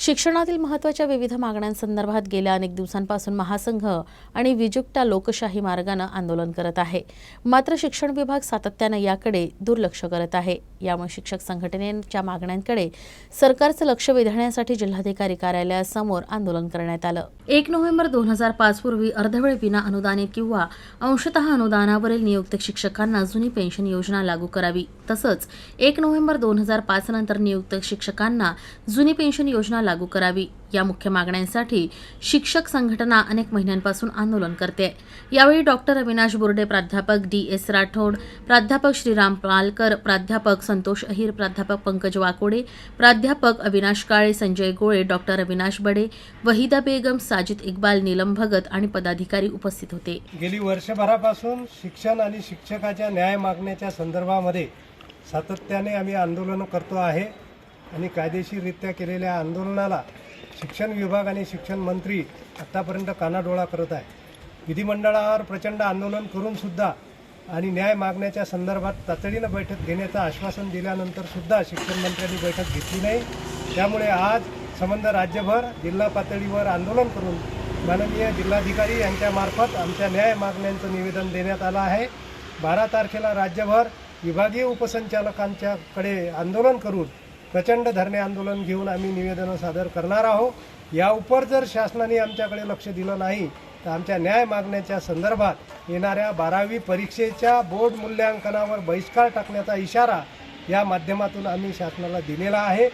शिक्षणातील महत्त्वाच्या विविध मागण्यांसंदर्भात गेल्या अनेक दिवसांपासून महासंघ आणि विजुक्ता लोकशाही मार्गानं आंदोलन करत आहे. मात्र शिक्षण विभाग सातत्यानं याकडे दुर्लक्ष करत आहे. यामुळे शिक्षक संघटनेच्या मागण्यांकडे सरकारचं लक्ष वेधण्यासाठी जिल्हाधिकारी कार्यालयासमोर आंदोलन करण्यात आलं. एक नोव्हेंबर दोन हजार पाच पूर्वी अर्धवेळ विना अनुदानित किंवा अंशतः अनुदानावरील नियुक्त शिक्षकांना जुनी पेन्शन योजना लागू करावी. तसंच एक नोव्हेंबर दोन हजार पाच नंतर नियुक्त शिक्षकांना जुनी पेन्शन योजना लागू करावी. या मुख्य मागण्यांसाठी शिक्षक संघटना अनेक महिन्यांपासून आंदोलन करते. यावेळी डॉक्टर अविनाश बोर्डे प्राध्यापक डी एस राठोड प्राध्यापक श्रीराम पालकर प्राध्यापक संतोष अहिर प्राध्यापक पंकज वाकोडे प्राध्यापक अविनाश काळे संजय गोळे डॉक्टर अविनाश बडे वहिदा बेगम साजिद इक्बाल नीलम भगत आणि पदाधिकारी उपस्थित होते. गेली वर्षभरापासून शिक्षण आणि शिक्षकाच्या न्याय मागण्याच्या संदर्भामध्ये सातत्याने आम्ही आंदोलनं करतो आहे आणि कायदेशीररित्या केलेल्या आंदोलनाला शिक्षण विभाग आणि शिक्षण मंत्री आत्तापर्यंत कानाडोळा करत आहे. विधिमंडळावर प्रचंड आंदोलन करूनसुद्धा आणि न्याय मागण्याच्या संदर्भात तातडीनं बैठक घेण्याचं आश्वासन दिल्यानंतरसुद्धा शिक्षण मंत्र्यांनी बैठक घेतली नाही. त्यामुळे आज संबंध राज्यभर जिल्हा पातळीवर आंदोलन करून माननीय जिल्हाधिकारी यांच्यामार्फत आमच्या न्याय मागण्यांचं निवेदन देण्यात आलं आहे. बारा तारखेला राज्यभर विभागीय उपसंचालकांच्याकडे आंदोलन करून प्रचंड धरणे आंदोलन घेऊन आम्ही निवेदनं सादर करणार आहोत. या उपर जर शासनाने आमच्याकडे लक्ष दिलं नाही तर आमच्या न्याय मागण्याच्या संदर्भात येणाऱ्या बारावी परीक्षेच्या बोर्ड मूल्यांकनावर बहिष्कार टाकण्याचा इशारा या माध्यमातून आम्ही शासनाला दिलेला आहे.